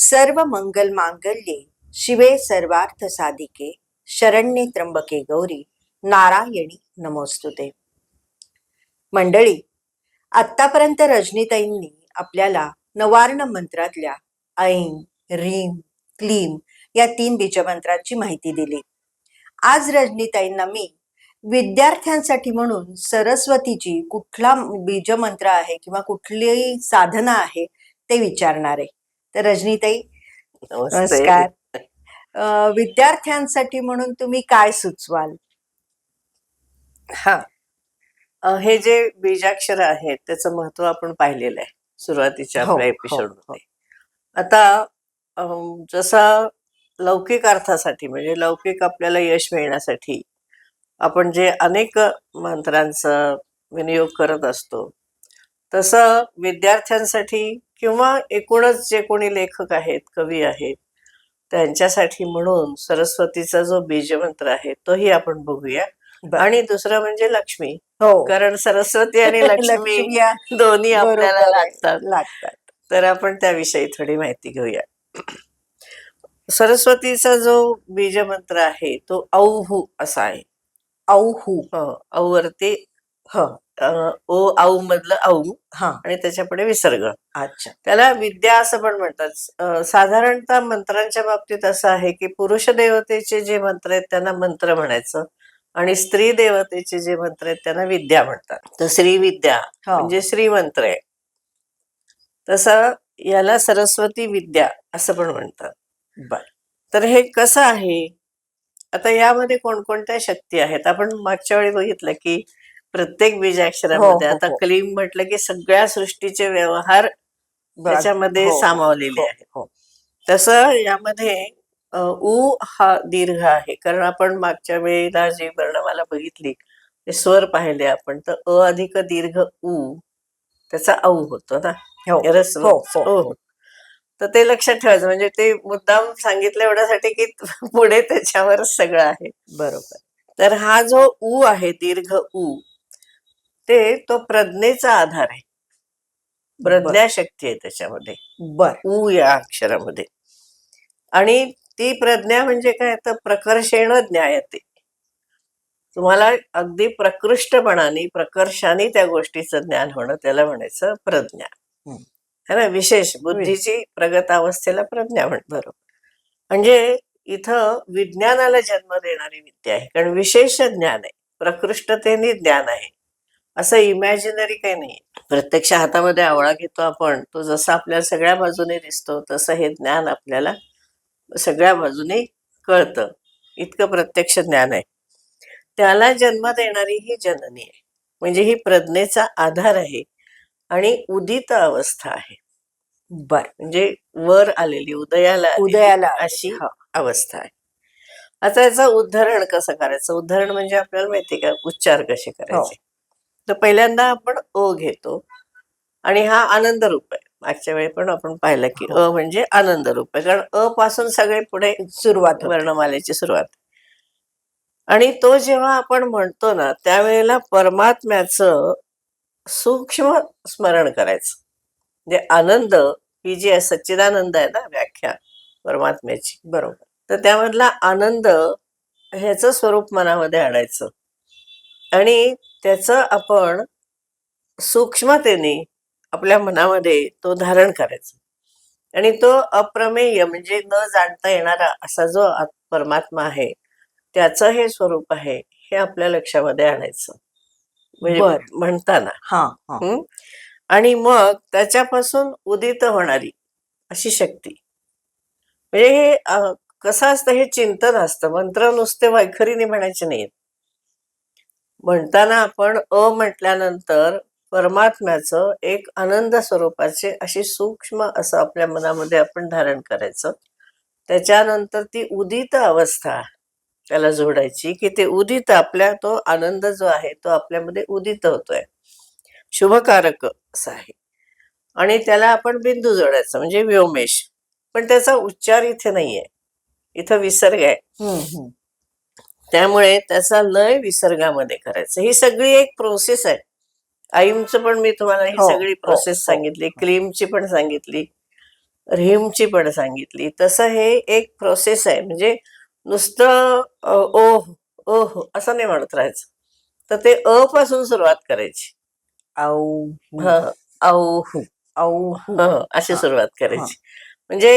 सर्व मंगल मांगल्ये शिवे सर्वार्थ साधिके शरण्ये त्र्यंबके गौरी नारायणी नमोस्तुते. मंडळी आत्तापर्यंत रजनीताईंनी आपल्याला नवार्ण मंत्रातल्या ऐन रीम क्लीम या तीन बीजमंत्रांची माहिती दिली. आज रजनीताईंना मी विद्यार्थ्यांसाठी म्हणून सरस्वतीची कुठला बीजमंत्र आहे किंवा कुठली साधना आहे ते विचारणार आहे. तर रजनीताई नमस्कार. अं, विद्यार्थ्यांसाठी म्हणून तुम्ही काय सुचवाल? हा. अ, हे जे बीजाक्षर आहेत त्याचं महत्त्व आपण पाहिलेलं आहे सुरुवातीच्या हो, आपल्या हो, एपिसोडमध्ये. आता अम, जसा लौकिक अर्थासाठी म्हणजे लौकिक आपल्याला यश मिळण्यासाठी आपण जे अनेक मंत्रांचा विनियोग करत असतो तसं विद्यार्थ्यांसाठी किंवा एकूणच जे कोणी लेखक आहेत कवी आहेत त्यांच्यासाठी म्हणून सरस्वतीचा जो बीजमंत्र आहे तोही आपण बघूया. आणि दुसरं म्हणजे लक्ष्मी. हो. कारण सरस्वती आणि लक्ष्मी या दोन्ही आपल्याला. लागतात. लागतात. तर आपण त्याविषयी थोडी माहिती घेऊया. सरस्वतीचा जो बीजमंत्र आहे तो औहू असा आहे. औहू हो, औ वरती ह. ओ औ मधलं औ हा आणि त्याच्यापुढे विसर्ग. अच्छा. त्याला विद्या असं पण म्हणतात. साधारणतः मंत्रांच्या बाबतीत असं आहे की पुरुष देवतेचे जे मंत्र आहेत त्यांना मंत्र म्हणायचं आणि स्त्री देवतेचे जे मंत्र आहेत त्यांना विद्या म्हणतात. तर श्री विद्या हो. म्हणजे श्रीमंत्र आहे. तसं याला सरस्वती विद्या असं पण म्हणतात. बर. तर हे कसं आहे? आता यामध्ये कोणकोणत्या शक्ती आहेत? आपण मागच्या वेळी बघितलं की प्रत्येक बीजाक्षरामध्ये हो, हो, आता हो. क्लीम म्हटलं की सगळ्या सृष्टीचे व्यवहार. त्याच्यामध्ये हो, सामावलेले हो, आहेत हो. तसं यामध्ये अ, उ हा दीर्घ आहे कारण आपण मागच्या वेळेला जी वर्णमाला बघितली ते स्वर पाहिले आपण तर अ अधिक दीर्घ उ त्याचा औ होतो ना हो. रस्व. हो, हो, हो, हो. तर ते लक्षात ठेवायचं म्हणजे ते मुद्दाम सांगितलं एवढ्यासाठी की पुढे त्याच्यावरच सगळं आहे बरोबर तर हा जो उ आहे दीर्घ उ ते तो प्रज्ञेचा आधार आहे. प्रज्ञा शक्ती आहे त्याच्यामध्ये. बर. उ या अक्षरामध्ये. आणि ती प्रज्ञा म्हणजे काय? तर प्रकर्षेण ज्ञायते. तुम्हाला अगदी प्रकृष्टपणाने प्रकर्षाने त्या गोष्टीचं ज्ञान होणं त्याला म्हणायचं प्रज्ञा. है. ना? विशेष बुद्धीची प्रगत अवस्थेला प्रज्ञा म्हण बरोबर. म्हणजे इथं विज्ञानाला जन्म देणारी विद्या आहे. कारण विशेष ज्ञान आहे. प्रकृष्टतेने ज्ञान आहे. असं इमॅजिनरी काही नाही प्रत्यक्ष हातामध्ये आवळा घेतो आपण तो जसा आपल्याला सगळ्या बाजूने दिसतो तसं हे ज्ञान आपल्याला सगळ्या बाजूने कळतं. इतकं प्रत्यक्ष ज्ञान आहे. त्याला जन्म देणारी ही जननी आहे. म्हणजे ही प्रज्ञेचा आधार आहे आणि उदित अवस्था आहे. बर. म्हणजे वर आलेली उदयाला उदयाला अशी हा. अवस्था आहे. आता याचं उद्धरण कसं करायचं? उद्धरण म्हणजे आपल्याला माहिती का? उच्चार कसे करायचे? तर पहिल्यांदा आपण अ घेतो. आणि हा आनंद रूप आहे. मागच्या वेळी पण आपण पाहिलं की अ म्हणजे आनंद रूप आहे. कारण अ पासून सगळे पुढे सुरुवात. वर्णमालेची सुरुवात. आणि तो जेव्हा आपण म्हणतो ना त्यावेळेला परमात्म्याचं सूक्ष्म स्मरण करायचं. म्हणजे आनंद ही जी आहे सच्चिदानंद आहे ना व्याख्या परमात्म्याची. बरोबर. तर त्यामधला आनंद ह्याचं स्वरूप मनामध्ये आणायचं. आणि त्याचं आपण सूक्ष्मतेने आपल्या मनामध्ये तो धारण करायचा. आणि तो अप्रमेय म्हणजे न जाणता येणारा असा जो परमात्मा आहे त्याचं हे स्वरूप आहे हे आपल्या लक्षामध्ये आणायचं. म्हणजे. म्हणताना? आणि मग त्याच्यापासून उदित होणारी अशी शक्ती. म्हणजे हे कसं असतं हे चिंतन असतं. मंत्र नुसते वैखरीने म्हणायचे नाहीत म्हणताना आपण अ म्हटल्यानंतर परमात्म्याचं एक आनंद स्वरूपाचे अशी सूक्ष्म असं आपल्या मनामध्ये आपण धारण करायचं. त्याच्यानंतर ती उदित अवस्था त्याला जोडायची की ते उदित आपल्या तो आनंद जो आहे तो आपल्यामध्ये उदित होतोय. शुभकारक असं आहे. आणि त्याला आपण बिंदू जोडायचा म्हणजे व्योमेश. पण त्याचा उच्चार इथे नाहीये. इथं विसर्ग आहे. त्यामुळे त्याचा लय विसर्गामध्ये करायचं. ही सगळी एक प्रोसेस आहे. आईमचं पण मी तुम्हाला ही हो, सगळी हो, प्रोसेस हो. सांगितली क्रीमची पण सांगितली ह्रीमची पण सांगितली. तसं हे एक प्रोसेस आहे. म्हणजे नुसतं ओह ओह असं नाही म्हणत राहायचं. तर ते अ पासून सुरुवात करायची. औ हं, औ हं, अशी हा, सुरुवात करायची. म्हणजे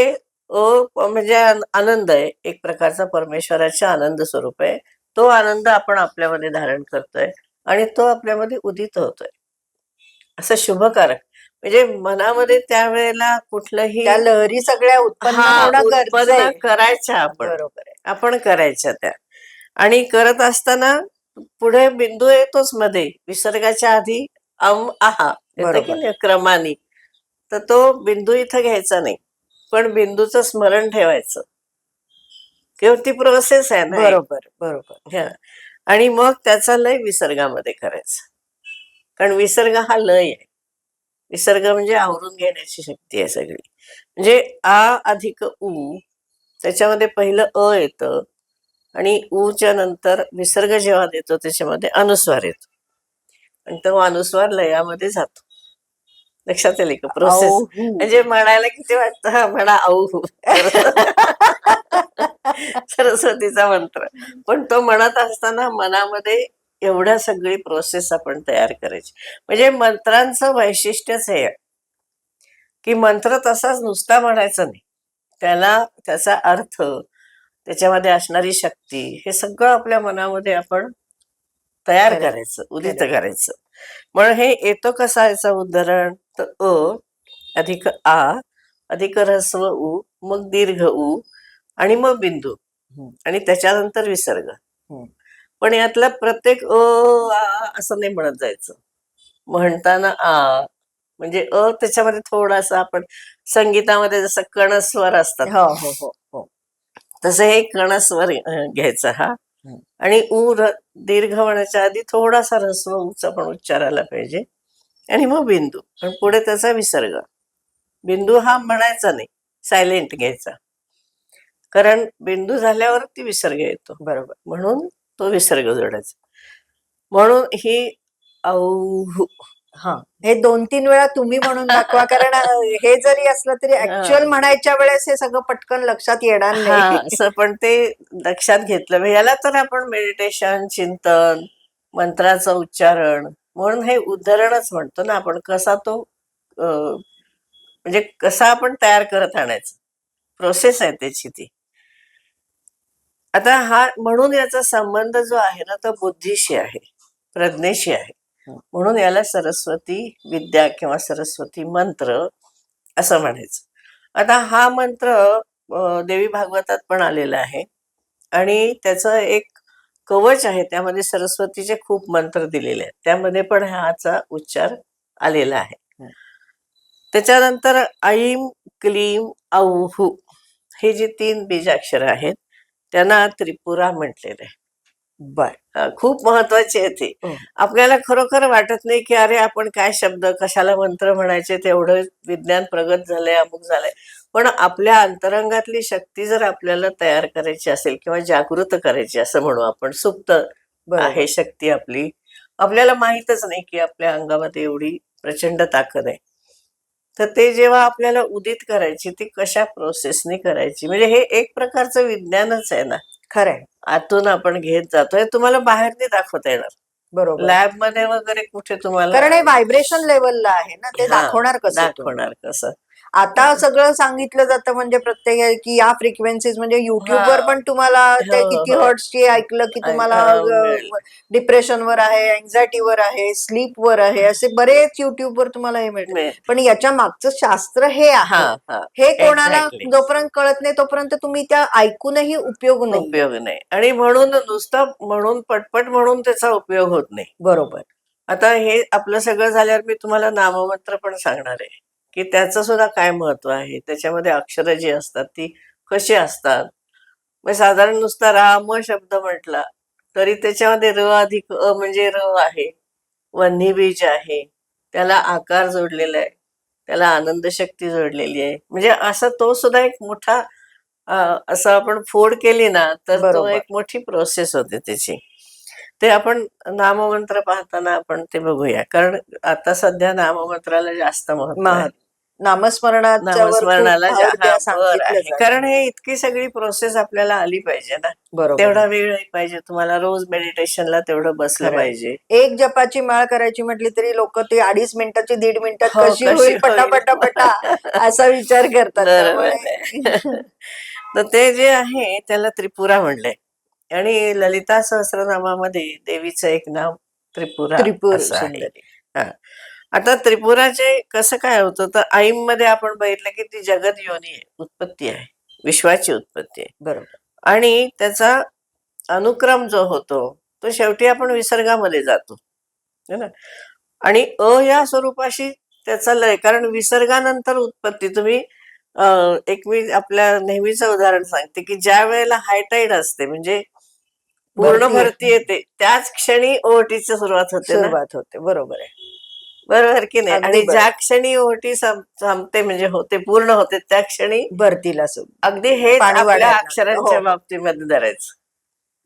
म्हणजे आन- आनंद आहे. एक प्रकारचा परमेश्वराचे आनंद स्वरूप आहे. तो आनंद आपण आपल्यामध्ये धारण करतोय आणि तो आपल्यामध्ये उदित होतोय. असं शुभकारक. म्हणजे मनामध्ये त्यावेळेला कुठलंही त्या लहरी सगळ्या उत्पन्न. करायच्या आपण. बरोबर आहे. आपण करायच्या त्या. आणि करत असताना पुढे बिंदू येतोच मध्ये. विसर्गाच्या आधी अम आहा. क्रमाने. तर तो बिंदू इथं घ्यायचा नाही. पण बिंदूचं स्मरण ठेवायचं. किंवा ती प्रोसेस आहे ना. बरोबर बरोबर. हा. आणि मग त्याचा लय विसर्गामध्ये करायचा. कारण विसर्ग हा लय आहे. विसर्ग म्हणजे आवरून घेण्याची शक्ती आहे सगळी. म्हणजे आ अधिक उ त्याच्यामध्ये पहिलं अ येतं आणि ऊच्या नंतर विसर्ग जेव्हा देतो त्याच्यामध्ये अनुस्वार येतो. आणि तो अनुस्वार लयामध्ये जातो. लक्षात येईल का? प्रोसेस औहू. म्हणजे म्हणायला किती वाटतं? हा म्हणा औहू सरस्वतीचा मंत्र. पण तो म्हणत असताना मनामध्ये एवढ्या सगळी प्रोसेस आपण तयार करायची. म्हणजे मंत्रांचं वैशिष्ट्यच हे आहे की मंत्र तसाच नुसता म्हणायचा नाही. त्याला त्याचा अर्थ त्याच्यामध्ये असणारी शक्ती हे सगळं आपल्या मनामध्ये आपण तयार खरंय. करायचं उदित. करायचं. म्हणून हे येतो कसा याचं उदाहरण? तर अ अधिक आ अधिक ह्रस्व उ मग दीर्घ उ आणि मग बिंदू. आणि त्याच्यानंतर विसर्ग. पण यातला प्रत्येक अ आ असं नाही म्हणत जायचं. म्हणताना आ म्हणजे अ त्याच्यामध्ये थोडासा आपण संगीतामध्ये जसं कणस्वर असतात. हो हो हो हो. तसं हे कणस्वर घ्यायचा हा. आणि उ दीर्घ म्हणण्याच्या आधी थोडासा ह्रस्व उचा पण उच्चार आला पाहिजे. आणि मग बिंदू. पण पुढे त्याचा विसर्ग. बिंदू हा म्हणायचा नाही. सायलेंट घ्यायचा. कारण बिंदू झाल्यावर ती विसर्ग येतो. बरोबर. म्हणून तो विसर्ग जोडायचा. म्हणून ही औहू हा. हे. दोन तीन वेळा तुम्ही म्हणून दाखवा. कारण हे जरी असलं तरी ऍक्च्युअल म्हणायच्या वेळेस हे सगळं पटकन लक्षात येणार नाही. असं पण ते लक्षात घेतलं. याला तर आपण मेडिटेशन चिंतन मंत्राचं उच्चारण म्हणून हे उदाहरणच म्हणतो ना आपण कसा तो म्हणजे कसा आपण तयार करत आणायचं. प्रोसेस आहे त्याची ती. आता हा म्हणून याचा संबंध जो आहे ना तो बुद्धीशी आहे प्रज्ञेशी आहे. म्हणून याला सरस्वती विद्या किंवा सरस्वती मंत्र असं म्हणायचं. आता हा मंत्र देवी भागवतात पण आलेला आहे. आणि त्याचं एक कवच आहे त्यामध्ये सरस्वतीचे खूप मंत्र दिलेले आहेत. त्यामध्ये पण ह्याचा उच्चार आलेला आहे. त्याच्यानंतर ऐम क्लीम औहू हे जे तीन बीजाक्षर आहेत त्यांना त्रिपुरा म्हटलेलं आहे. बर. खूप महत्त्वाचे आहे ते. हो. आपल्याला खरोखर वाटत नाही की अरे आपण काय शब्द कशाला मंत्र म्हणायचे तेवढं विज्ञान प्रगत झालंय अमुक झालंय. पण आपल्या अंतरंगातली शक्ती जर आपल्याला तयार करायची असेल किंवा जागृत करायची असं म्हणू आपण सुप्त. आहे शक्ती आपली आपल्याला माहीतच नाही की आपल्या अंगामध्ये एवढी प्रचंड ताकद आहे. तर ते जेव्हा आपल्याला उदित करायची ती कशा प्रोसेसने करायची? म्हणजे हे एक प्रकारचं विज्ञानच आहे ना. खरंय. आतून आपण घेत जातोय तुम्हाला बाहेर नाही दाखवता येणार. बरोबर. लॅबमध्ये वगैरे कुठे तुम्हाला कारण हे व्हायब्रेशन लेवलला आहे ना ते दाखवणार कसं? दाखवणार कसं? आता सगळं सांगितलं जातं म्हणजे प्रत्येक की या फ्रिक्वेन्सीज म्हणजे युट्यूबवर. पण तुम्हाला ते हो, किती हो. हर्ट्सची ऐकलं की तुम्हाला. डिप्रेशनवर आहे अँझायटीवर आहे स्लीपवर आहे असे बरेच युट्यूबवर तुम्हाला हे मिळतं. पण याच्या मागचं शास्त्र हे आहे हा कोणाला. जोपर्यंत कळत नाही तोपर्यंत तुम्ही त्या ऐकूनही उपयोग नाही उपयोग नाही आणि म्हणून नुसतं म्हणून पटपट म्हणून त्याचा उपयोग होत नाही बरोबर आता हे आपलं सगळं झाल्यावर मी तुम्हाला नाममंत्र पण सांगणार आहे की त्याचं सुद्धा काय महत्त्व आहे? त्याच्यामध्ये अक्षरं जी असतात ती कशी असतात? मग साधारण नुसता राम शब्द म्हटला तरी त्याच्यामध्ये र अधिक अ म्हणजे र आहे. वन्ही बीज आहे. त्याला आकार जोडलेला आहे. त्याला आनंद शक्ती जोडलेली आहे. म्हणजे असं तो सुद्धा एक मोठा असं आपण फोड केली ना तर तो. एक मोठी प्रोसेस होते त्याची. ते आपण नाममंत्र पाहताना आपण ते बघूया. कारण आता सध्या नाममंत्राला जास्त महत्त्व आहे. नामस्मरणाच्या नामस्मरणाला जा- हा, आहे. कारण हे इतकी सगळी प्रोसेस आपल्याला आली पाहिजे ना. बरोबर. तेवढा वेळ पाहिजे. तुम्हाला रोज मेडिटेशनला तेवढं बसलं खरंय. पाहिजे. एक जपाची माळ करायची म्हटली तरी लोक ती अडीच मिनिटाची दीड मिनिटात हो, कशी कशी होईल? पटा होईल? पटा. पटा असा विचार करतात बरोबर त्यामुळे- तर ते जे आहे त्याला त्रिपुरा म्हणलंय. आणि ललिता सहस्रनामामध्ये देवीचं एक नाव त्रिपुरा त्रिपुर. सुंदरी. आता त्रिपुराचे कसं काय होतं? तर आईममध्ये आपण बघितलं की ती जगत योनी आहे उत्पत्ती आहे विश्वाची उत्पत्ती आहे. बरोबर. आणि त्याचा अनुक्रम जो होतो तो शेवटी आपण विसर्गामध्ये जातो. है ना? आणि अ या स्वरूपाशी त्याचा लय कारण विसर्गानंतर उत्पत्ती तुम्ही एक मी आपल्या नेहमीचं उदाहरण सांगते की ज्या वेळेला हायटाईड असते म्हणजे पूर्ण भरती. येते त्याच क्षणी ओटीची सुरुवात होते सुरुवात होते बरोबर आहे बरोबर की नाही आणि. ज्या क्षणी ओटी संपते म्हणजे होते पूर्ण होते त्या क्षणी भरतीला अगदी हे. अक्षरांच्या हो. बाबतीमध्ये धरायचं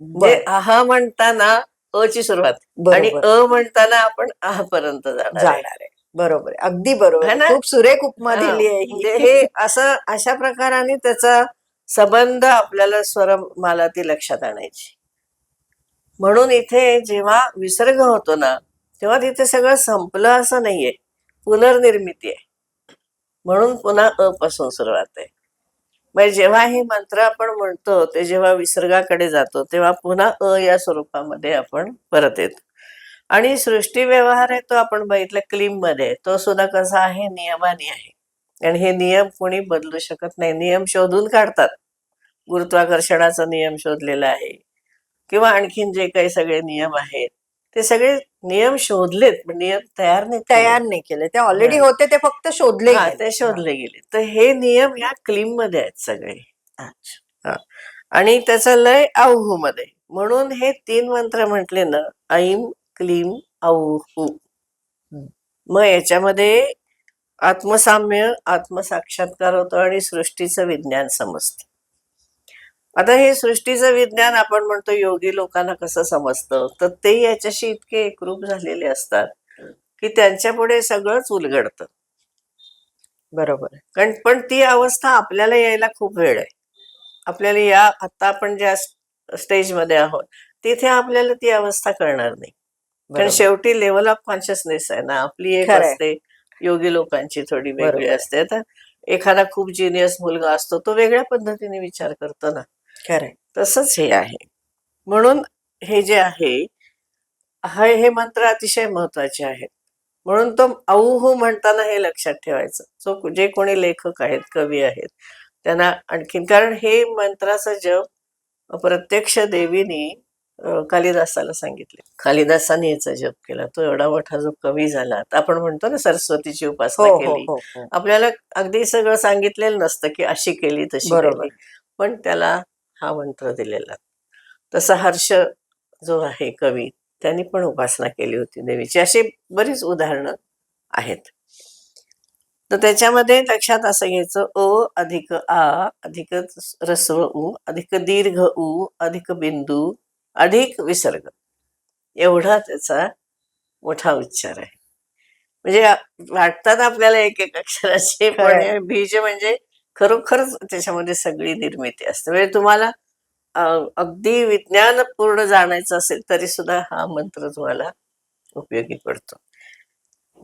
म्हणजे अह म्हणताना अ ची सुरुवात आणि अ म्हणताना आपण आह पर्यंत जाणार आहे. बरोबर आहे अगदी बरोबर आहे. ना? खूप सुरेख उपमा दिली आहे म्हणजे ही. असं अशा प्रकाराने त्याचा संबंध आपल्याला स्वरमालाती लक्षात आणायची म्हणून इथे जेव्हा विसर्ग होतो ना तेव्हा तिथे सगळं संपलं असं नाहीये. पुनर्निर्मिती आहे. म्हणून पुन्हा अ पासून सुरुवात आहे. म्हणजे जेव्हा हे मंत्र आपण म्हणतो ते जेव्हा विसर्गाकडे जातो तेव्हा पुन्हा अ या स्वरूपामध्ये आपण परत येतो. आणि सृष्टी व्यवहार आहे तो आपण बघितलं क्लीममध्ये तो सुद्धा कसा आहे नियमाने आहे. आणि हे नियम कोणी बदलू शकत नाही. नियम शोधून काढतात. गुरुत्वाकर्षणाचा नियम शोधलेला आहे. किंवा आणखीन जे काही सगळे नियम आहेत ते सगळे नियम शोधलेत नियम तयार नाही. तयार नाही केले ते ऑलरेडी. होते ते फक्त शोधले गेले. ते शोधले गेले तर हे नियम या क्लीममध्ये आहेत सगळे हा. आणि त्याचा लय औहू मध्ये म्हणून हे तीन मंत्र म्हटले ना ऐम क्लीम औहू मग याच्यामध्ये आत्मसाम्य आत्मसाक्षात्कार होतो आणि सृष्टीचं विज्ञान समजतं आता हे सृष्टीचं विज्ञान आपण म्हणतो योगी लोकांना कसं समजतं तर ते याच्याशी इतके एकरूप झालेले असतात की त्यांच्या पुढे सगळंच उलगडतं बरोबर. कारण पण ती अवस्था आपल्याला यायला खूप वेळ आहे आपल्याला या आता आपण ज्या स्टेजमध्ये आहोत तिथे आपल्याला ती अवस्था कळणार नाही कारण. शेवटी लेवल ऑफ कॉन्शियसनेस आहे ना आपली एक. असते योगी लोकांची थोडी वेगळी. असते आता एखादा खूप जिनियस मुलगा असतो तो वेगळ्या पद्धतीने विचार करतो ना खरंय. तसंच हे आहे. म्हणून हे जे आहे हा हे मंत्र अतिशय महत्त्वाचे आहेत. म्हणून तो औहू म्हणताना हे लक्षात ठेवायचं. जो जे कोणी लेखक आहेत कवी आहेत त्यांना आणखीन कारण हे मंत्राचं जप प्रत्यक्ष देवीने कालिदासाला सांगितले. कालिदासाने याचा जप केला. तो एवढा मोठा जो कवी झाला आता आपण म्हणतो ना सरस्वतीची हो उपासना हो केली. हो हो. आपल्याला अगदी सगळं सांगितलेलं नसतं की अशी केली तशी बरोबर. पण त्याला हा मंत्र दिलेला. तसा हर्ष जो आहे कवी त्यांनी पण उपासना केली होती देवीची. अशी बरीच उदाहरणं आहेत. तर त्याच्यामध्ये लक्षात असं घ्यायचं अ अधिक आ अधिक रस्व उ अधिक दीर्घ उ अधिक बिंदू अधिक विसर्ग. एवढा त्याचा मोठा उच्चार आहे. म्हणजे वाटतात आपल्याला एक एक अक्षराचे बीज म्हणजे खरोखरच त्याच्यामध्ये सगळी निर्मिती असते म्हणजे तुम्हाला अगदी विज्ञान पूर्ण जाणायचं असेल तरी सुद्धा हा मंत्र तुम्हाला उपयोगी पडतो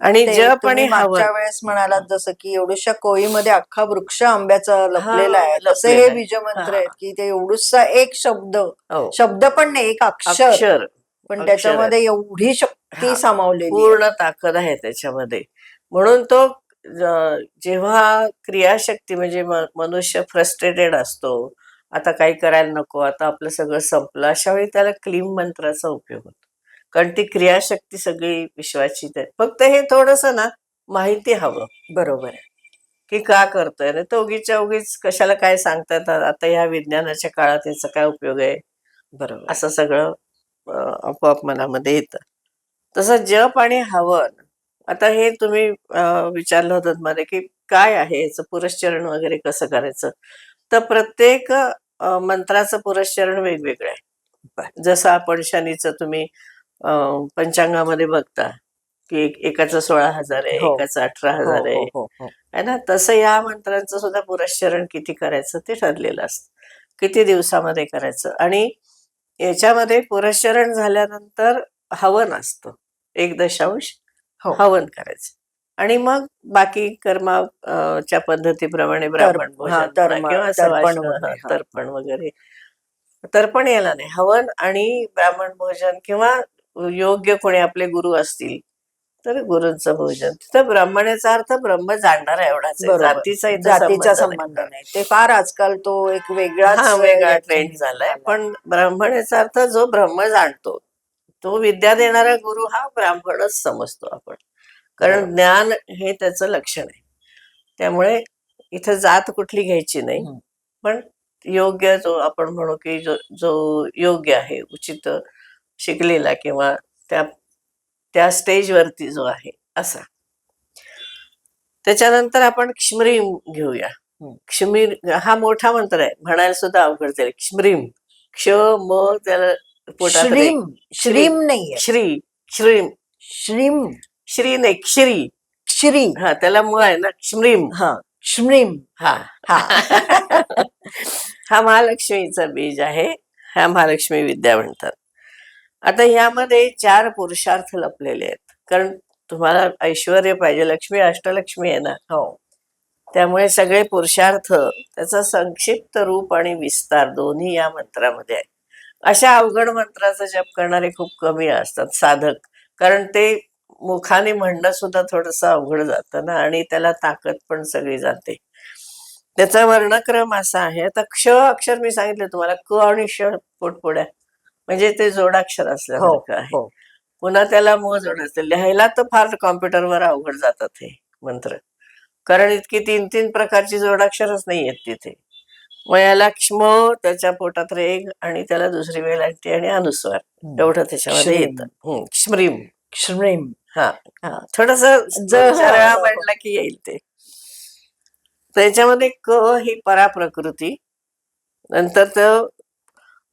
आणि जप आणि मागच्या वेळेस म्हणालात जसं की एवढ्याशा कोळीमध्ये अख्खा वृक्ष आंब्याचा लपलेला आहे तसे हे. बीजमंत्र. आहेत की ते एवढूसा एक शब्द हो, शब्द पण नाही एक अक्षर पण त्याच्यामध्ये एवढी शक्ती. सामावलेली आहे. पूर्ण ताकद आहे त्याच्यामध्ये म्हणून तो जेव्हा क्रियाशक्ती म्हणजे मनुष्य फ्रस्ट्रेटेड असतो आता काही करायला नको आता आपलं सगळं संपलं अशा वेळी त्याला क्लीम मंत्राचा उपयोग होतो. कारण ती क्रियाशक्ती सगळी विश्वाची फक्त हे थोडस ना माहिती हवं. बरोबर आहे. की का करतोय? आणि तो उगीच्या उगीच कशाला काय सांगतात? आता ह्या विज्ञानाच्या काळात याचा काय उपयोग आहे? बरोबर. असं सगळं आपोआप मनामध्ये येतं. तसं जप आणि हवन आता हे तुम्ही विचारलं होतं मध्ये की काय आहे याचं पुरस्चरण वगैरे कसं करायचं? तर प्रत्येक मंत्राचं पुरस्चरण वेगवेगळं आहे. जसं आपण शनीचं तुम्ही पंचांगामध्ये बघता की एक- एकाचं सोळा हजार आहे हो. एकाचं अठरा हो, हजार आहे. हो, हो, ना? तसं या मंत्रांचं सुद्धा पुरस्चरण किती करायचं ते ठरलेलं असतं. किती दिवसामध्ये करायचं? आणि याच्यामध्ये पुरस्चरण झाल्यानंतर हवन असतं. एक दशांश. हवन करायचं आणि मग बाकी कर्मा अं, च्या पद्धतीप्रमाणे ब्राह्मण हा, किंवा तर्पण वगैरे, हा, हा. तर्पण वगैरे तर्पण याला नाही हवन आणि ब्राह्मण भोजन किंवा योग्य कोणी आपले गुरु असतील तर गुरूंचं भोजन तिथं ब्राह्मणाचा अर्थ ब्रह्म जाणणारा एवढाच आहे बरोबर. जातीचा जातीचा संबंध नाही. ते फार आजकाल तो एक हा वेगळा याचा ट्रेंड हे झालाय. पण ब्राह्मणाचा अर्थ जो ब्रह्म जाणतो तो विद्या देणारा गुरु हा ब्राह्मणच समजतो आपण कारण. ज्ञान हे त्याचं लक्षण आहे त्यामुळे इथं जात कुठली घ्यायची नाही. पण योग्य जो आपण म्हणू की जो जो योग्य आहे उचित शिकलेला किंवा त्या त्या स्टेजवरती जो आहे असा त्याच्यानंतर आपण क्ष्मरीम घेऊया. क्ष्मीर हा मोठा मंत्र आहे म्हणायला सुद्धा अवघड जाईल क्ष्मरीम क्ष म त्याला. श्रीम श्रीम नाहीये. श्री श्रीम. श्रीम. श्री नाही क्षरी. श्री हा त्याला म आहे ना क्ष्मरीम. हा श्रीम हा. हा. हा महालक्ष्मीचं बीज आहे. ह्या महालक्ष्मी विद्या म्हणतात. आता यामध्ये चार पुरुषार्थ लपलेले आहेत. कारण तुम्हाला ऐश्वर पाहिजे. लक्ष्मी अष्टलक्ष्मी आहे ना. हो. त्यामुळे सगळे पुरुषार्थ त्याचा संक्षिप्त रूप आणि विस्तार दोन्ही या मंत्रामध्ये आहे. अशा अवघड मंत्राचा जप करणारे खूप कमी असतात साधक. कारण ते मुखाने म्हणणं सुद्धा थोडस अवघड जातं ना आणि त्याला ताकद पण सगळी जाते. त्याचा वर्णक्रम असा आहे आता क्ष अक्षर मी सांगितलं तुम्हाला क आणि श पोटपोड्या. म्हणजे ते जोडाक्षर हो असल्यासारखं आहे. हो. पुन्हा त्याला म जोडायचं. लिहायला तर फार कॉम्प्युटरवर अवघड जातात हे मंत्र. कारण इतकी तीन तीन प्रकारची जोडाक्षरच नाही आहेत तिथे. मग याला क्ष्म त्याच्या पोटात रेग आणि त्याला दुसरी वेलांटी आणि अनुस्वार. एवढं त्याच्यामध्ये श्रीम. येतं. क्ष्मरीम श्रीम. हा. हा. थोडस म्हणलं की येईल ते. त्याच्यामध्ये क ही पराप्रकृती. नंतर तर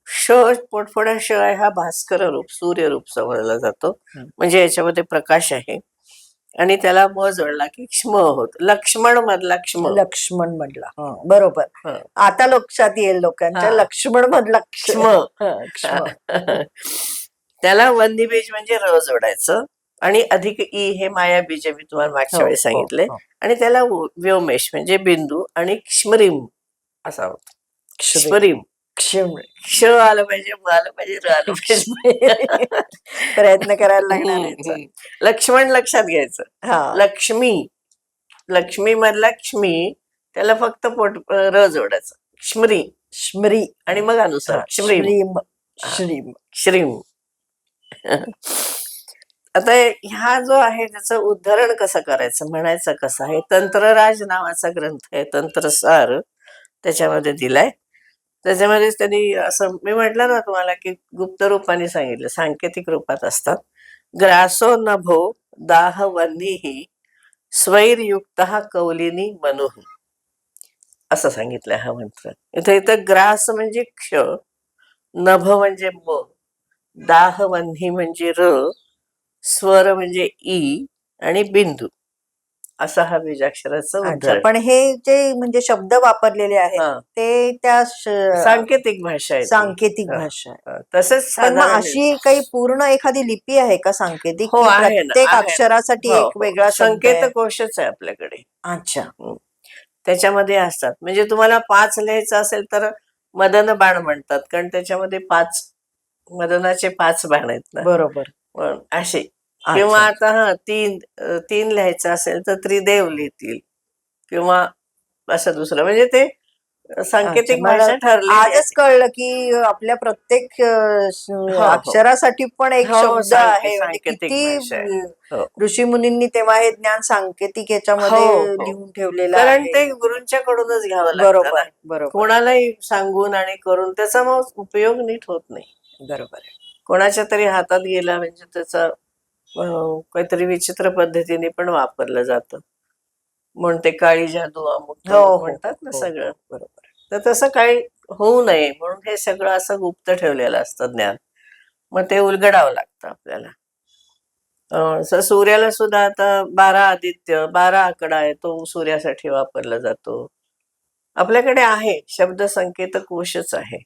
श पोटफोड्या श हा भास्कर रूप सूर्य रूप समजला जातो. म्हणजे याच्यामध्ये प्रकाश आहे. आणि त्याला म जोडला की क्ष्म होत. लक्ष्मण मधला क्ष्म. लक्ष्मण मधला. बरोबर. आता लक्षात येईल लोकांच्या. लक्ष्मण मधला क्ष्म. त्याला वंदी बीज म्हणजे र जोडायचं आणि अधिक ई हे माया बीज मी तुम्हाला मागच्या हो, वेळेस हो, सांगितले. हो. आणि त्याला व्योमेश म्हणजे बिंदू आणि क्ष्मरीम असा होता. क्ष्मरीम. क्षम. क्ष आलं पाहिजे म आलं पाहिजे र आलं पाहिजे. प्रयत्न करायला लागणार. लक्ष्मण लक्षात घ्यायचं. हा. लक्ष्मी लक्ष्मी मधला क्ष्मी त्याला फक्त पोट र जोडायचं. क्ष्मरी श्मरी. आणि मग अनुसार. क्ष्मरीम श्रीम. श्रीम. श्रीम. आता ह्या जो आहे त्याचं उद्धरण कसं करायचं म्हणायचं कसं आहे? तंत्रराज नावाचा ग्रंथ आहे तंत्रसार त्याच्यामध्ये दिलाय. त्याच्यामध्येच त्यांनी असं मी म्हटलं ना तुम्हाला की गुप्त रूपाने सांगितलं सांकेतिक रूपात असतात. ग्रासो नभो दाह वन्नीही स्वैरयुक्त कौलिनी मनुह असं सांगितलंय हा मंत्र. इथं इथं ग्रास म्हणजे क्ष नभ म्हणजे म दाह वन्ही म्हणजे र स्वर म्हणजे ई आणि बिंदू. असा हा बीजाक्षराचं उद्धरण पण हे जे म्हणजे शब्द वापरलेले आहेत. ते त्या सांकेतिक भाषा आहे. सांकेतिक. भाषा आहे तसंच अशी काही पूर्ण एखादी लिपी आहे का सांकेतिक हो, प्रत्येक. अक्षरासाठी हो, एक. वेगळा शब्द संकेत आहे? कोशच आहे आपल्याकडे अच्छा त्याच्यामध्ये असतात म्हणजे तुम्हाला पाच लिहायचं असेल तर मदन बाण म्हणतात कारण त्याच्यामध्ये पाच मदनाचे पाच बाण आहेत ना बरोबर पण असे किंवा. आता हा तीन तीन लिहायचं असेल तर त्रिदेव लिहितील किंवा असं दुसरं म्हणजे ते सांकेतिक भाषा ठरली आजच कळलं की आपल्या प्रत्येक स- हो. अक्षरासाठी पण एक हो, शब्द आहे म्हणजे किती. हो. ऋषी मुनींनी तेव्हा हे ज्ञान सांकेतिक याच्यामध्ये हो, हो. लिहून ठेवलेलं कारण ते गुरूंच्या कडूनच घ्यावं बरोबर. बरोबर कोणालाही सांगून आणि करून त्याचा मग उपयोग नीट होत नाही बरोबर. कोणाच्या तरी हातात गेला म्हणजे त्याचा काहीतरी विचित्र पद्धतीने पण वापरलं जातं. म्हणते काळी जादू अमुक हो, हो, म्हणतात ना हो, सगळं बरोबर. तर तसं काही होऊ नये म्हणून हे सगळं असं गुप्त ठेवलेलं असतं ज्ञान. मग ते उलगडावं लागतं आपल्याला. सूर्याला सुद्धा आता बारा आदित्य बारा आकडा आहे तो सूर्यासाठी वापरला जातो. आपल्याकडे आहे शब्द संकेत कोशच आहे.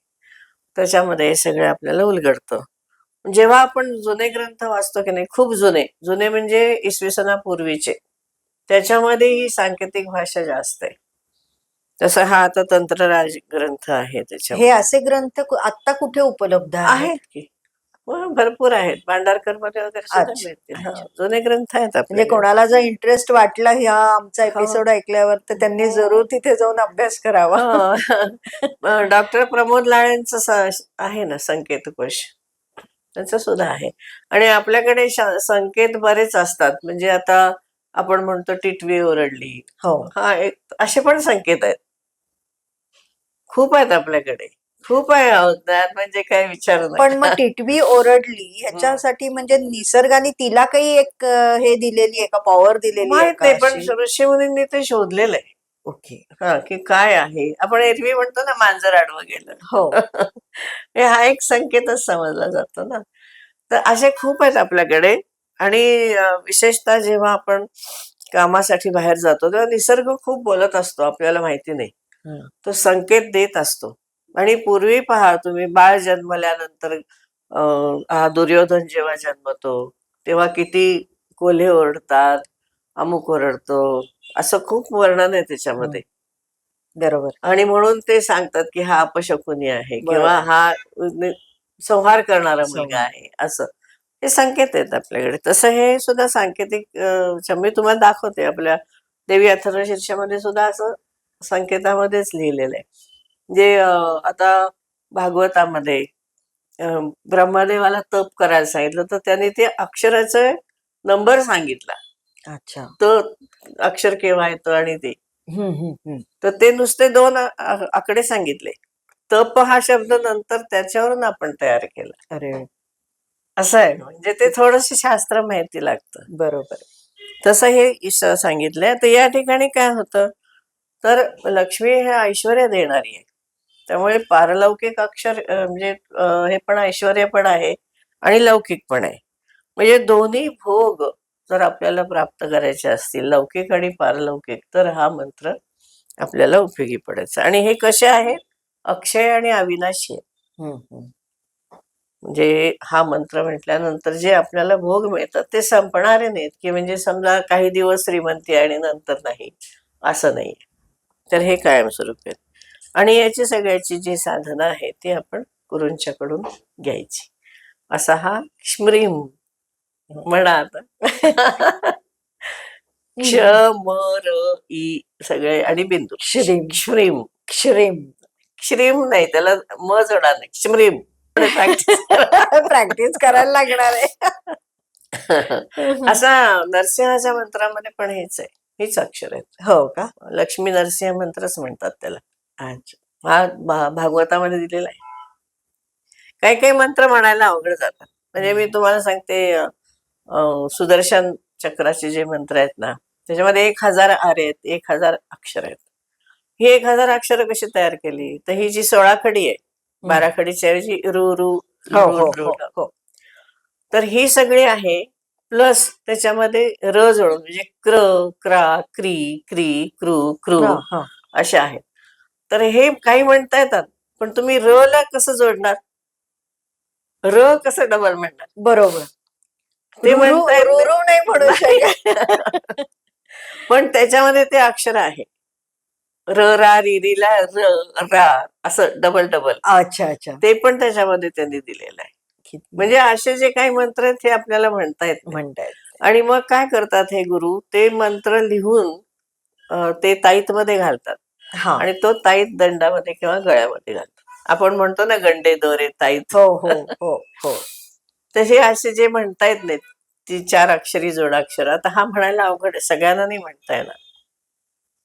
त्याच्यामध्ये हे सगळे आपल्याला उलगडतं. जेव्हा आपण जुने ग्रंथ वाचतो की नाही खूप जुने. जुने म्हणजे इसवी सणापूर्वीचे. त्याच्यामध्ये ही सांकेतिक भाषा जास्त आहे. तसं हा आता तंत्रराज ग्रंथ आहे त्याच्यामध्ये. हे असे ग्रंथ आता कुठे उपलब्ध आहेत? की. हो, भरपूर आहेत. भांडारकरमध्ये वगैरे हा. जुने ग्रंथ आहेत म्हणजे. कोणाला जर इंटरेस्ट वाटला ह्या आमचा हो. एपिसोड ऐकल्यावर तर त्यांनी जरूर तिथे जाऊन अभ्यास करावा. हो. डॉक्टर प्रमोद लाळेंचं आहे ना संकेतकोश. त्याचं सुद्धा आहे. आणि आपल्याकडे संकेत बरेच असतात. म्हणजे आता आपण म्हणतो टिटवी ओरडली. हो. हा एक असे पण संकेत आहेत. खूप आहेत आपल्याकडे. खूप आहे म्हणजे काय विचार पण मग टिटवी ओरडली ह्याच्यासाठी म्हणजे निसर्गाने तिला काही एक हे दिलेली आहे का? पॉवर दिलेली आहे पण अशी? ऋषीमुनींनी ते शोधलेलं आहे. ओके. हा की काय आहे? आपण एरवी म्हणतो ना मांजर आडवं गेलं हो. हे हा एक संकेतच समजला जातो ना. तर असे खूप आहेत आपल्याकडे. आणि विशेषतः जेव्हा आपण कामासाठी बाहेर जातो तेव्हा निसर्ग खूप बोलत असतो आपल्याला माहिती नाही. तो संकेत देत असतो. आणि पूर्वी पहा तुम्ही बाळ जन्मल्यानंतर अं, हा दुर्योधन जेव्हा जन्मतो तेव्हा किती कोल्हे ओरडतात अमुक ओरडतो असं खूप वर्णन आहे त्याच्यामध्ये. बरोबर. आणि म्हणून ते सांगतात की हा अपशकुनी आहे. किंवा हा संहार करणारा मुलगा. आहे असं. हे संकेत आहेत आपल्याकडे. तसं हे सुद्धा सांकेतिक मी तुम्हाला दाखवते. आपल्या देवी अथर्व शीर्षामध्ये सुद्धा असं संकेतामध्येच लिहिलेलं आहे. अं, आता भागवतामध्ये ब्रह्मदेवाला तप करायला सांगितलं तर त्यांनी ते अक्षराचा नंबर सांगितला. अच्छा. तर अक्षर केव्हा येतं आणि ते. हम्म, हम्म, हम्म. तर ते नुसते दोन आ- आ- आकडे सांगितले. तप हा शब्द नंतर त्याच्यावरून आपण तयार केला. अरे. असं आहे. म्हणजे ते थोडस शास्त्र माहिती लागतं. बरोबर. तसं हे ईश सांगितलंय. तर या ठिकाणी काय होतं? तर लक्ष्मी हे ऐश्वर्य देणारी आहे. त्यामुळे पारलौकिक अक्षर अं, म्हणजे अं, हे पण ऐश्वर्य पण आहे आणि लौकिक पण आहे. म्हणजे दोन्ही भोग जर आपल्याला प्राप्त करायचे असतील लौकिक आणि पारलौकिक तर हा मंत्र आपल्याला उपयोगी पडायचा. आणि हे कसे आहेत अक्षय आणि अविनाशी. म्हणजे हा मंत्र म्हटल्यानंतर जे आपल्याला भोग मिळतात ते संपणारे नाहीत. की म्हणजे समजा काही दिवस श्रीमंती आणि नंतर नाही. असं नाही तर हे कायमस्वरूपी आणि याची सगळ्याची जी साधनं आहे ती आपण गुरूंच्याकडून घ्यायची. असा हा स्म्रीम म्हणा आता क्ष म र ई सगळे आणि बिंदू. श्रीम. श्रीम. श्रीम. श्रीम नाही त्याला म जोडा नाही. श्रीम. प्रॅक्टिस करायला लागणार आहे. असा नरसिंहाच्या मंत्रामध्ये पण हेच आहे. हीच अक्षर आहेत. हो का? लक्ष्मी नरसिंह मंत्रच म्हणतात त्याला. हा भागवतामध्ये दिलेला आहे. काही काही मंत्र म्हणायला अवघड जातात. म्हणजे मी तुम्हाला सांगते सुदर्शन चक्राचे जे मंत्र आहेत ना त्याच्यामध्ये एक हजार आरे आहेत एक हजार अक्षर आहेत. ही एक हजार अक्षर कशी तयार केली? तर ही जी सोळा खडी आहे बारा खडीच्या ऐवजी रु रु हो हो हो. ल. हो. तर ही सगळी आहे प्लस त्याच्यामध्ये र जोडून म्हणजे क्र क्रा क्री क्री क्रू क्रू. असे आहेत. तर हे काही म्हणता येतात पण तुम्ही र ला कसं जोडणार? र कसं डबल म्हणणार? बरोबर. ते रुरु- म्हणता येत नाही. रुरु नाही म्हणू शकत. पण त्याच्यामध्ये ते अक्षर आहे. र रा री री ला र रा असं डबल डबल अच्छा अच्छा. ते पण त्याच्यामध्ये त्यांनी दिलेलं आहे. म्हणजे असे जे काही मंत्र आहेत हे आपल्याला म्हणता येत नाही. म्हणतायत आणि मग काय करतात हे गुरु? ते मंत्र लिहून ते ताईत मध्ये घालतात. हा. आणि तो ताईत दंडामध्ये किंवा गळ्यामध्ये घालतात. आपण म्हणतो ना गंडे दोरे ताईत. हो हो हो हो. तर हे असे जे म्हणता येत नाहीत ती चार अक्षरी जोडाक्षर आता हा म्हणायला अवघड सगळ्यांना नाही म्हणता येणार.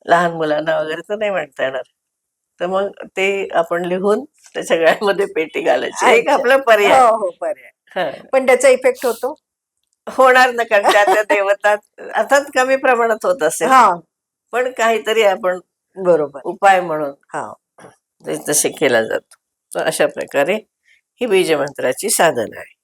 लहान मुलांना वगैरे तर नाही म्हणता येणार. तर मग ते आपण लिहून त्याच्या गळ्यामध्ये पेटी घालायची. एक. आपला पर्याय. हो हो पर्याय. पण त्याचा इफेक्ट होतो? होणार ना कारण त्या त्या देवतात अर्थात कमी प्रमाणात होत असेल. हा. पण काहीतरी आपण बरोबर. उपाय म्हणून हा. ते तसे केला जातो. तर अशा प्रकारे ही बीजमंत्राची साधन आहे.